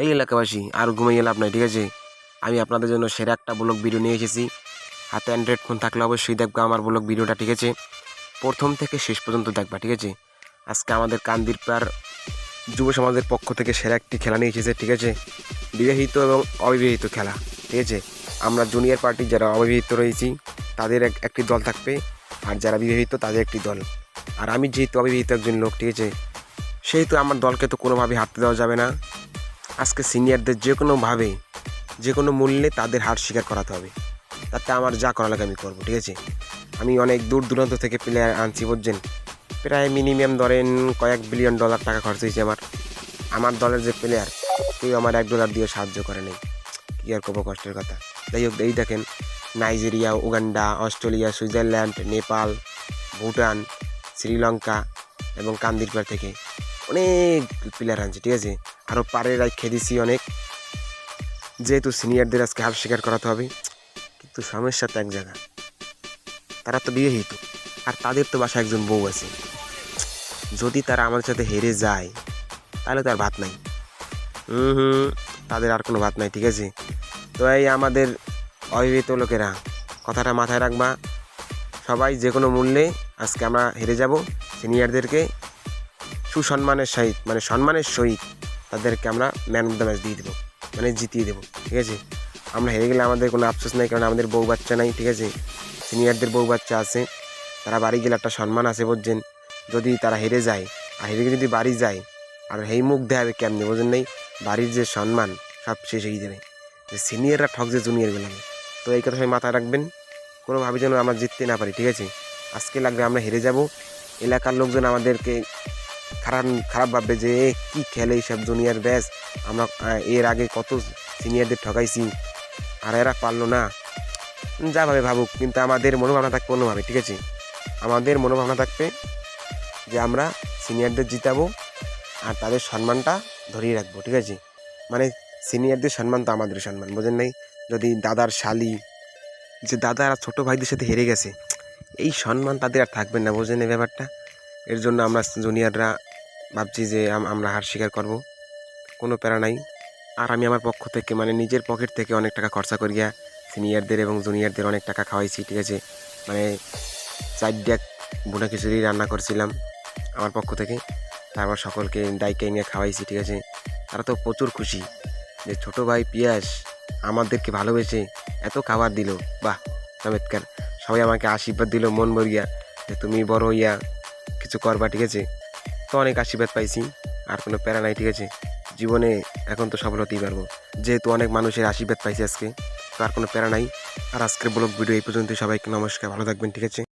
এই এলাকাবাসী, আর ঘুমিয়ে লাভ নাই, ঠিক আছে? আমি আপনাদের জন্য সেরা একটা ব্লগ ভিডিও নিয়ে এসেছি। হাতে অ্যান্ড্রয়েড ফোন থাকলে অবশ্যই দেখবা আমার ব্লগ ভিডিওটা ঠিক আছে? প্রথম থেকে শেষ পর্যন্ত দেখবা, ঠিক আছে? আজকে আমাদের কান্দিরপাড় যুব সমাজের পক্ষ থেকে সেরা একটি খেলা নিয়ে এসেছে, ঠিক আছে? বিবাহিত এবং অবিবাহিত খেলা, ঠিক আছে? আমরা জুনিয়র পার্টি যারা অবিবাহিত রয়েছি, তাদের এক, একটি দল থাকবে, আর যারা বিবাহিত তাদের একটি দল। আর আমি যেহেতু অবিবাহিত একজন লোক, ঠিক আছে? সেহেতু আমার দলকে তো কোনোভাবেই হাঁটতে দেওয়া যাবে না। আজকে সিনিয়রদের যে কোনোভাবে যে কোনো মূল্যে তাদের হার স্বীকার করাতে হবে। তাতে আমার যা করা লাগে আমি করব, ঠিক আছে? আমি অনেক দূর দূরান্ত থেকে প্লেয়ার আনছি, বুঝছেন? প্রায় মিনিমাম ধরেন কয়েক বিলিয়ন ডলার টাকা খরচ হয়েছে আমার। আমার দলের যে প্লেয়ার কেউ আমার এক ডলার দিয়ে সাহায্য করে নেই। কী আর করব কষ্টের কথা? যাই হোক, এই দেখেন, Nigeria, Uganda, Australia, Switzerland, Nepal, Bhutan, Sri Lanka এবং কান্দিরপাড় থেকে অনেক প্লেয়ার আনছে, ঠিক আছে? আরও পারে রাখে দিছি অনেক। যেহেতু সিনিয়রদের আজকে হার স্বীকার করাতে হবে, কিন্তু সমস্যা তো এক জায়গা তারা তো বিবাহিত, আর তাদের তো বাসায় একজন বউ আছে। যদি তারা আমাদের সাথে হেরে যায়, তাহলে তো আর ভাত নাই। হুম হুম, তাদের আর কোনো ভাত নাই, ঠিক আছে? তো এই আমাদের অবিবাহিত লোকেরা, কথাটা মাথায় রাখবা। সবাই যে কোনো মূল্যে আজকে আমরা হেরে যাব সিনিয়রদেরকে। সুসম্মানের সহিত মানে সম্মানের সহিত তাদেরকে আমরা ম্যান অফ দ্য ম্যাচ দিয়ে দেবো মানে জিতিয়ে দেবো, ঠিক আছে? আমরা হেরে গেলে আমাদের কোনো আফসোস নেই, কারণ আমাদের বউ বাচ্চা নাই, ঠিক আছে? সিনিয়রদের বউ বাচ্চা আছে, তারা বাড়ি গেলে একটা সম্মান আছে, বুঝছেন? যদি তারা হেরে যায়, আর হেরে যদি বাড়ি যায়, আর হেই মুখ দেখাবে কেমনি বোঝেন নেই? বাড়ির যে সম্মান, সব শেষ হয়ে যাবে। যে সিনিয়ররা ঠক যে জুনিয়র গেলাম। তো এই কথা মাথায় রাখবেন, কোনোভাবে যেন আমরা জিততে না পারি, ঠিক আছে? আজকে লাগবে আমরা হেরে যাব, এলাকার লোকজন আমাদেরকে খারাপ খারাপ ভাববে যে কী খেলে এইসব জুনিয়র ব্যাস? আমরা এর আগে কত সিনিয়রদের ঠকাইছি। আর এরা পারল না। যা ভাবে ভাবুক, কিন্তু আমাদের মনোভাবনা থাকবে অন্যভাবে, ঠিক আছে? আমাদের মনোভাবনা থাকবে যে, আমরা সিনিয়রদের জিতাবো আর তাদের সম্মানটা ধরিয়ে রাখব, ঠিক আছে? মানে সিনিয়রদের সম্মান তো আমাদের সম্মান, বোঝেন নাই? যদি দাদার শালি, যে দাদা আর ছোটো ভাইদের সাথে হেরে গেছে, এই সম্মান তাদের আর থাকবে না, বোঝেন এই ব্যাপারটা? এর জন্য আমরা জুনিয়ররা ভাবছি যে আমরা হার স্বীকার করব। কোনো প্যারা নাই। আর আমি আমার পক্ষ থেকে মানে নিজের পকেট থেকে অনেক টাকা খরচা করিয়া সিনিয়রদের এবং জুনিয়রদের অনেক টাকা খাওয়াইছি, ঠিক আছে? মানে চার ডেক বুনা খিচুড়ি রান্না করছিলাম আমার পক্ষ থেকে। তারপর সকলকে ডাইকে নিয়ে খাওয়াইছি, ঠিক আছে? তারা তো প্রচুর খুশি যে ছোট ভাই পিয়াস আমাদেরকে ভালোবেসে এত খাবার দিল। বাহ, চমৎকার। সবাই আমাকে আশীর্বাদ দিল, মন ভরিয়া, যে তুমি বড় হইয়া কিছু করবা, ঠিক আছে? তো অনেক আশীর্বাদ পাইছি, আর কোনো প্যারা নাই, ঠিক আছে? জীবনে এখন তো সফল হতেই পারব। যেহেতু অনেক মানুষের আশীর্বাদ পাইছি আজকে, তো আর কোনো প্যারা নাই। আর আজকের ব্লগ ভিডিও এই পর্যন্ত সবাইকে নমস্কার, ভালো থাকবেন, ঠিক আছে?